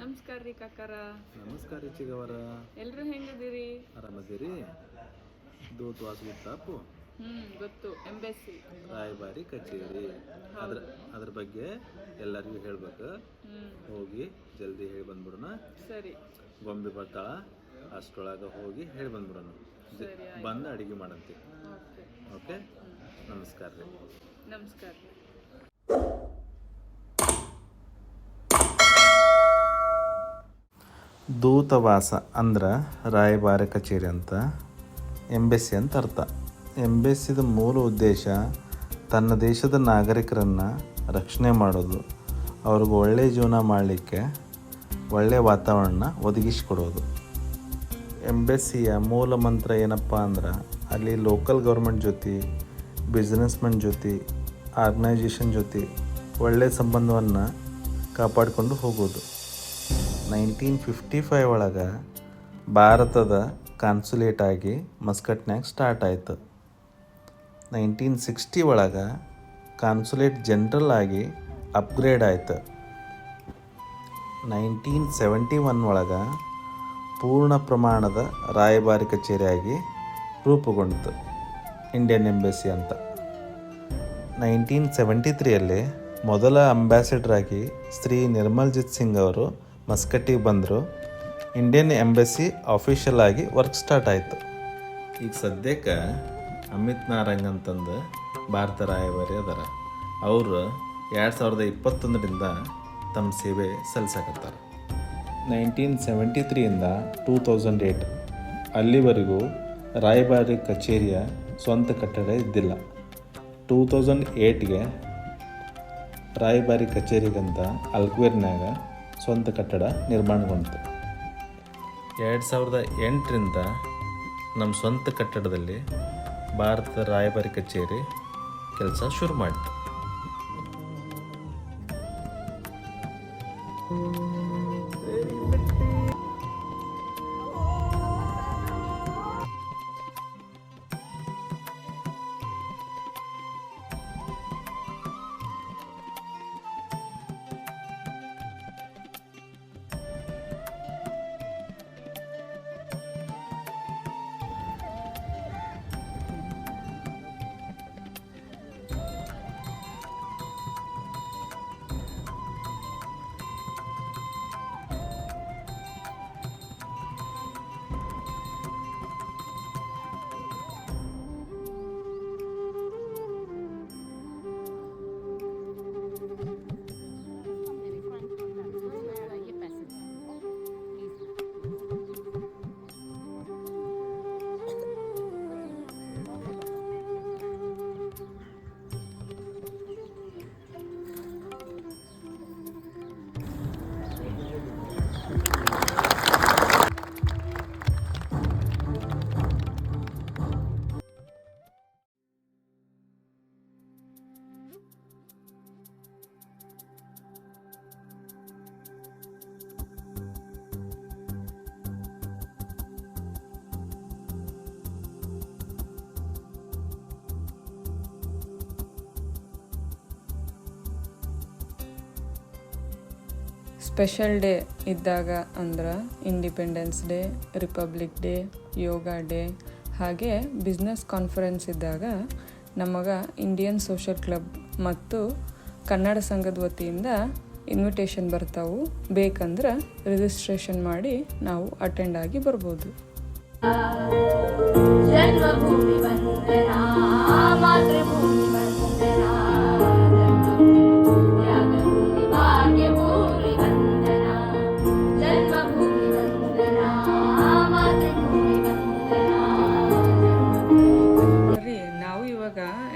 ನಮಸ್ಕಾರ ರೀ ಕಾಕಾರ. ನಮಸ್ಕಾರ ಚಿಗವರ. ಎಲ್ಲರೂ ಹೆಂಗದಿರಿ ಆರಾಮದಿರಿ ದೂತ್ ವಾಸು ತಾಪು? ಹ್ಮ್ ಗೊತ್ತು. ಎಂಬೆಸಿ ರಾಯಭಾರಿ ಕಚೇರಿ. ಅದ್ರ ಅದ್ರ ಬಗ್ಗೆ ಎಲ್ಲರಿಗೂ ಹೇಳ್ಬೇಕು. ಹೋಗಿ ಜಲ್ದಿ ಹೇಳಿ ಬಂದ್ಬಿಡೋಣ. ಸರಿ. ಗೊಂಬೆ ಬರ್ತಾಳ ಅಷ್ಟೊಳಗೆ ಹೋಗಿ ಹೇಳಿ ಬಂದ್ಬಿಡೋಣ. ಬಂದು ಅಡಿಗೆ ಮಾಡಂತೆ. ಓಕೆ. ಓಕೆ? ನಮಸ್ಕಾರ ರೀ. ನಮಸ್ಕಾರ ದೂತವಾಸ ಅಂದ್ರೆ ರಾಯಭಾರ ಕಚೇರಿ ಅಂತ, ಎಂಬೆಸ್ಸಿ ಅಂತ ಅರ್ಥ. ಎಂಬೆಸ್ಸಿದ ಮೂಲ ಉದ್ದೇಶ ತನ್ನ ದೇಶದ ನಾಗರಿಕರನ್ನು ರಕ್ಷಣೆ ಮಾಡೋದು, ಅವ್ರಿಗೆ ಒಳ್ಳೆಯ ಜೀವನ ಮಾಡಲಿಕ್ಕೆ ಒಳ್ಳೆಯ ವಾತಾವರಣ ಒದಗಿಸಿಕೊಡೋದು. ಎಂಬೆಸ್ಸಿಯ ಮೂಲ ಮಂತ್ರ ಏನಪ್ಪ ಅಂದ್ರೆ, ಅಲ್ಲಿ ಲೋಕಲ್ ಗೌರ್ಮೆಂಟ್ ಜೊತೆ ಬಿಸ್ನೆಸ್ಮನ್ ಜೊತೆ ಆರ್ಗನೈಜೇಷನ್ ಜೊತೆ ಒಳ್ಳೆಯ ಸಂಬಂಧವನ್ನು ಕಾಪಾಡಿಕೊಂಡು ಹೋಗೋದು. ನೈನ್ಟೀನ್ ಫಿಫ್ಟಿ ಫೈವ್ ಒಳಗೆ ಭಾರತದ ಕಾನ್ಸುಲೇಟ್ ಆಗಿ ಮಸ್ಕಟ್ನ್ಯಾಗ ಸ್ಟಾರ್ಟ್ ಆಯಿತು. ನೈನ್ಟೀನ್ ಸಿಕ್ಸ್ಟಿ ಒಳಗೆ ಕಾನ್ಸುಲೇಟ್ ಜನರಲ್ ಆಗಿ ಅಪ್ಗ್ರೇಡ್ ಆಯಿತು. ನೈನ್ಟೀನ್ ಸೆವೆಂಟಿ ಒನ್ ಒಳಗೆ ಪೂರ್ಣ ಪ್ರಮಾಣದ ರಾಯಭಾರಿ ಕಚೇರಿಯಾಗಿ ರೂಪುಗೊಂಡಿತು ಇಂಡಿಯನ್ ಎಂಬೆಸಿ ಅಂತ. ನೈನ್ಟೀನ್ ಸೆವೆಂಟಿ ತ್ರೀಯಲ್ಲಿ ಮೊದಲ ಅಂಬ್ಯಾಸಿಡರ್ ಆಗಿ ಶ್ರೀ ನಿರ್ಮಲ್ಜಿತ್ ಸಿಂಗ್ ಅವರು ಮಸ್ಕಟ್ಟಿಗೆ ಬಂದರು. ಇಂಡಿಯನ್ ಎಂಬಸಿ ಅಫಿಷಿಯಲ್ ಆಗಿ ವರ್ಕ್ ಸ್ಟಾರ್ಟ್ ಆಯಿತು. ಈಗ ಸದ್ಯಕ್ಕೆ ಅಮಿತ್ ನಾರಂಗ್ ಅಂತಂದು ಭಾರತ ರಾಯಭಾರಿ ಅದಾರ. ಅವರು ಎರಡು ಸಾವಿರದ ಇಪ್ಪತ್ತೊಂದರಿಂದ ತಮ್ಮ ಸೇವೆ ಸಲ್ಲಿಸಕತ್ತಾರ ನೈನ್ಟೀನ್ ಸೆವೆಂಟಿ ತ್ರೀಯಿಂದ ಟೂ ತೌಸಂಡ್ ಏಯ್ಟ್ ಅಲ್ಲಿವರೆಗೂ ರಾಯಭಾರಿ ಕಚೇರಿಯ ಸ್ವಂತ ಕಟ್ಟಡ ಇದ್ದಿಲ್ಲ. ಟೂ ತೌಸಂಡ್ ಏಯ್ಟ್ಗೆ ರಾಯಭಾರಿ ಕಚೇರಿಗಂತ ಅಲ್ಕ್ವೇರ್ನಾಗ ಸ್ವಂತ ಕಟ್ಟಡ ನಿರ್ಮಾಣಗೊಂಡಿತು. ಎರಡು ಸಾವಿರದ ಎಂಟರಿಂದ ನಮ್ಮ ಸ್ವಂತ ಕಟ್ಟಡದಲ್ಲಿ ಭಾರತದ ರಾಯಭಾರಿ ಕಚೇರಿ ಕೆಲಸ ಶುರು ಮಾಡಿತು. ಸ್ಪೆಷಲ್ ಡೇ ಇದ್ದಾಗ ಅಂದ್ರೆ independence day republic day yoga day ಹಾಗೆ ಬಿಸ್ನೆಸ್ ಕಾನ್ಫರೆನ್ಸ್ ಇದ್ದಾಗ ನಮಗೆ ಇಂಡಿಯನ್ ಸೋಷಲ್ ಕ್ಲಬ್ ಮತ್ತು ಕನ್ನಡ ಸಂಘದ ವತಿಯಿಂದ ಇನ್ವಿಟೇಷನ್ ಬರ್ತಾವು. ಬೇಕಂದ್ರೆ ರಿಜಿಸ್ಟ್ರೇಷನ್ ಮಾಡಿ ನಾವು ಅಟೆಂಡ್ ಆಗಿ ಬರ್ಬೋದು. ಜನ್ಮಭೂಮಿ ಮಾತೃಭೂಮಿ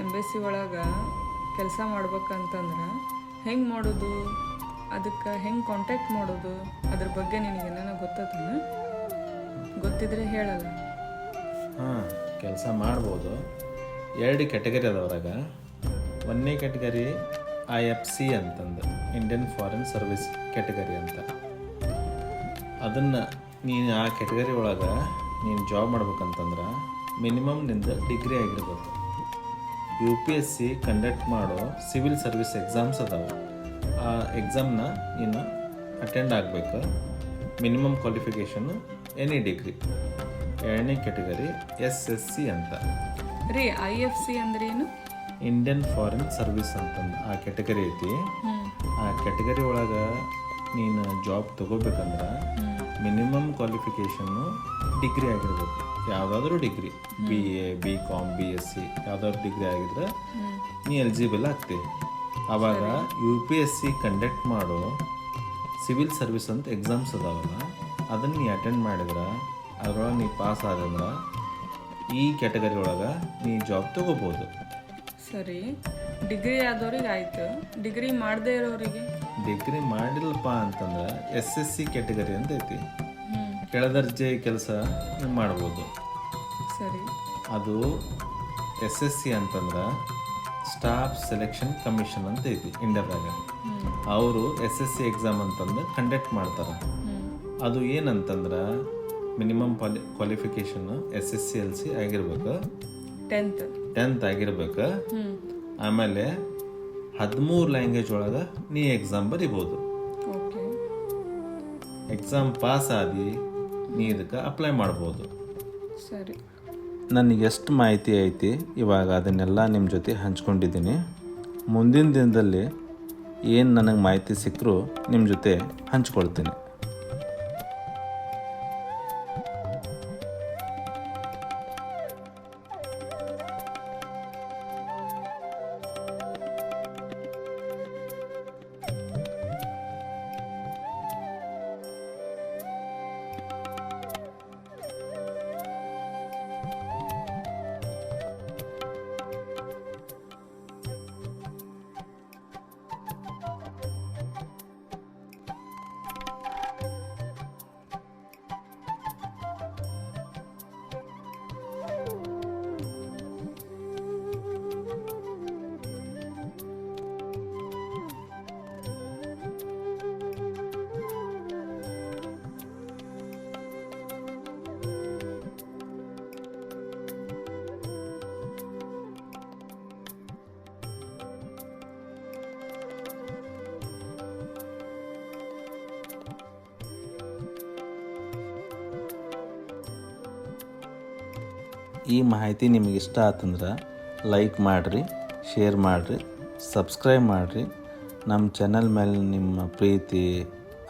ಎಂಬೆಸಿ ಒಳಗೆ ಕೆಲಸ ಮಾಡ್ಬೇಕಂತಂದ್ರೆ ಹೆಂಗೆ ಮಾಡೋದು? ಅದಕ್ಕೆ ಹೆಂಗೆ ಕಾಂಟ್ಯಾಕ್ಟ್ ಮಾಡೋದು? ಅದ್ರ ಬಗ್ಗೆ ನಿನಗೆ ಏನಾರ ಗೊತ್ತದನ? ಗೊತ್ತಿದ್ರೆ ಹೇಳಲ್ಲ. ಹಾಂ, ಕೆಲಸ ಮಾಡ್ಬೋದು. ಎರಡು ಕ್ಯಾಟಗರಿ ಅದಾವ್ರಾಗ ಒಂದನೇ ಕ್ಯಾಟಗರಿ ಐ ಎಫ್ ಸಿ ಅಂತಂದು ಇಂಡಿಯನ್ ಫಾರಿನ್ ಸರ್ವಿಸ್ ಕ್ಯಾಟಗರಿ ಅಂತ. ಅದನ್ನು ನೀನು ಆ ಕ್ಯಾಟಗರಿ ಒಳಗೆ ನೀನು ಜಾಬ್ ಮಾಡ್ಬೇಕಂತಂದ್ರೆ ಮಿನಿಮಮ್ನಿಂದ ಡಿಗ್ರಿ ಆಗಿರ್ಬೇಕು. U P S C conduct ಮಾಡೋ ಸಿವಿಲ್ ಸರ್ವಿಸ್ ಎಕ್ಸಾಮ್ಸ್ ಅದಾವೆ. ಆ ಎಕ್ಸಾಮ್ನ ನೀನು ಅಟೆಂಡ್ ಆಗಬೇಕು. ಮಿನಿಮಮ್ ಕ್ವಾಲಿಫಿಕೇಷನ್ನು ಎನಿ ಡಿಗ್ರಿ ಎರಡನೇ ಕ್ಯಾಟಗರಿ ಎಸ್ ಎಸ್ ಸಿ ಅಂತ. ರೀ ಐ ಎಫ್ ಸಿ ಅಂದ್ರೆ ಏನು? ಇಂಡಿಯನ್ ಫಾರಿನ್ ಸರ್ವಿಸ್ ಅಂತಂದು ಆ ಕ್ಯಾಟಗರಿ ಐತಿ. ಆ ಕ್ಯಾಟಗರಿ ಒಳಗೆ ನೀನು ಜಾಬ್ ತಗೋಬೇಕಂದ್ರೆ ಮಿನಿಮಮ್ ಕ್ವಾಲಿಫಿಕೇಷನ್ನು ಡಿಗ್ರಿ ಆಗಿರ್ಬೇಕು ಯಾವುದಾದ್ರೂ degree. B A B com B S C ಯಾವುದಾದ್ರು ಡಿಗ್ರಿ ಆಗಿದ್ರೆ ನೀ ಎಲಿಜಿಬಲ್ ಆಗ್ತಿ. ಆವಾಗ U P S C conduct ಮಾಡೋ ಸಿವಿಲ್ ಸರ್ವಿಸ್ ಅಂತ ಎಕ್ಸಾಮ್ಸ್ ಅದಾವಲ್ಲ ಅದನ್ನು ನೀ ಅಟೆಂಡ್ ಮಾಡಿದ್ರೆ ಅದರೊಳಗೆ ನೀ ಪಾಸ್ ಆದಂದ್ರೆ ಈ ಕ್ಯಾಟಗರಿ ಒಳಗೆ ನೀ ಜಾಬ್ ತಗೋಬೋದು. ಸರಿ. ಡಿಗ್ರಿ ಆದವ್ರಿಗೆ ಆಯ್ತು. ಡಿಗ್ರಿ ಮಾಡದೇ ಇರೋರಿಗೆ. ಡಿಗ್ರಿ ಮಾಡಿಲ್ಲಪ್ಪ ಅಂತಂದ್ರೆ ಎಸ್ ಎಸ್ ಸಿ ಕ್ಯಾಟಗರಿ ಅಂತ ಐತಿ. ಕೆಳದರ್ಜೆ ಕೆಲಸ ಮಾಡ್ಬೋದು. ಸರಿ. ಅದು ಎಸ್ ಎಸ್ ಸಿ ಅಂತಂದ್ರೆ ಸ್ಟಾಫ್ ಸೆಲೆಕ್ಷನ್ ಕಮಿಷನ್ ಅಂತ ಐತಿ ಇಂಡಿಯಾದಾಗ. ಅವರು ಎಸ್ ಎಸ್ ಸಿ ಎಕ್ಸಾಮ್ ಅಂತಂದು ಕಂಡಕ್ಟ್ ಮಾಡ್ತಾರೆ. ಅದು ಏನಂತಂದ್ರೆ minimum quali qualification S S C L C ಆಗಿರ್ಬೇಕು. ಟೆಂತ್. ಟೆಂತ್ ಆಗಿರ್ಬೇಕು. ಆಮೇಲೆ ಹದಿಮೂರು ಲ್ಯಾಂಗ್ವೇಜ್ ಒಳಗೆ ನೀ ಎಕ್ಸಾಮ್ ಬರಿಬೋದು. ಎಕ್ಸಾಮ್ ಪಾಸ್ ಆಗಿ ನೀ ಇದಕ್ಕೆ ಅಪ್ಲೈ ಮಾಡ್ಬೋದು. ಸರಿ. ನನಗೆ ಎಷ್ಟು ಮಾಹಿತಿ ಐತಿ ಇವಾಗ ಅದನ್ನೆಲ್ಲ ನಿಮ್ಮ ಜೊತೆ ಹಂಚ್ಕೊಂಡಿದ್ದೀನಿ. ಮುಂದಿನ ದಿನದಲ್ಲಿ ಏನು ನನಗೆ ಮಾಹಿತಿ ಸಿಕ್ಕರೂ ನಿಮ್ಮ ಜೊತೆ ಹಂಚ್ಕೊಳ್ತೀನಿ. ಈ ಮಾಹಿತಿ ನಿಮಗೆ ಇಷ್ಟ ಆತಂದ್ರೆ ಲೈಕ್ ಮಾಡಿರಿ ಶೇರ್ ಮಾಡಿರಿ ಸಬ್ಸ್ಕ್ರೈಬ್ ಮಾಡಿರಿ. ನಮ್ಮ ಚಾನಲ್ ಮೇಲೆ ನಿಮ್ಮ ಪ್ರೀತಿ,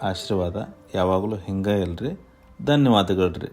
ಆಶೀರ್ವಾದ ಯಾವಾಗಲೂ ಹಿಂಗೆ ಇಲ್ರಿ. ಧನ್ಯವಾದಗಳು ರೀ